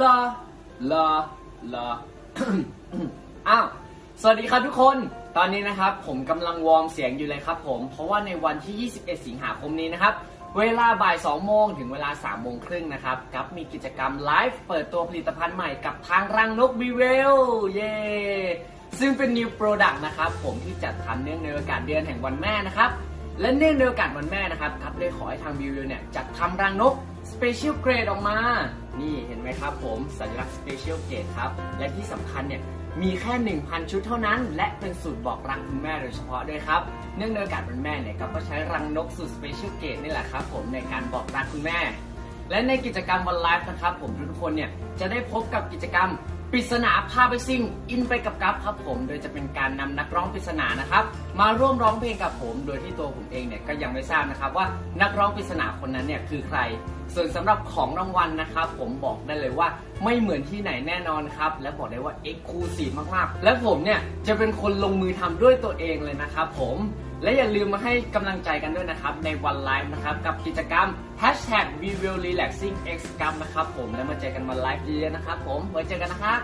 ลาลาลาอ้าวสวัสดีครับทุกคน ตอนนี้นะครับ ผมกำลังวอร์มเสียงอยู่เลยครับผม เพราะว่าในวันที่ 21 สิงหาคมนี้นะครับ เวลาบ่าย 2 โมงถึงเวลา 3 โมงครึ่งนะครับ กับมีกิจกรรมไลฟ์เปิดตัวผลิตภัณฑ์ใหม่กับทางรังนกบีเวล เย้ซึ่งเป็น new product นะครับ ผมที่จัดทำเนื่องในโอกาสเดือนแห่งวันแม่นะครับ และเนื่องในโอกาสวันแม่นะครับครับเลยขอให้ทางบีเวิวเนี่ยจัดทำรังนก Special Grade ออกมา นี่เห็นไหม ครับผมสัญลักษณ์ Special Grade ครับ และที่สำคัญเนี่ยมีแค่ 1,000 ชุดเท่านั้น และเป็นสูตรบอกรักคุณแม่โดยเฉพาะด้วยครับ เนื่องในโอกาสวันแม่เนี่ยก็ใช้รังนกสูตร Special Grade นี่แหละครับผมในการบอกรักคุณแม่ และในกิจกรรมวันไลฟ์นะครับผมทุกคนเนี่ยจะได้พบกับกิจกรรม ปริศนาพาไปซิ่งอินไปกับกัฟครับผม โดยจะเป็นการนำนักร้องปริศนานะครับมาร่วมร้องเพลงกับผม โดยที่ตัวผมเองเนี่ยก็ยังไม่ทราบนะครับว่านักร้องปริศนาคนนั้นเนี่ยคือใคร ส่วนสำหรับของรางวัลนะครับ ผมบอกได้เลยว่าไม่เหมือนที่ไหนแน่นอนครับ และบอกได้ว่าเอ็กซ์คลูซีฟมากๆ และผมเนี่ยจะเป็นคนลงมือทำด้วยตัวเองเลยนะครับผม และอย่าลืมมาให้กำลังใจกันด้วยนะครับในวันไลฟ์นะครับกับกิจกรรม hashtag we will relaxing x กรรมนะครับผมแล้วมาเจอกันวันไลฟ์เยอะๆนะครับผมไว้เจอกันนะครับ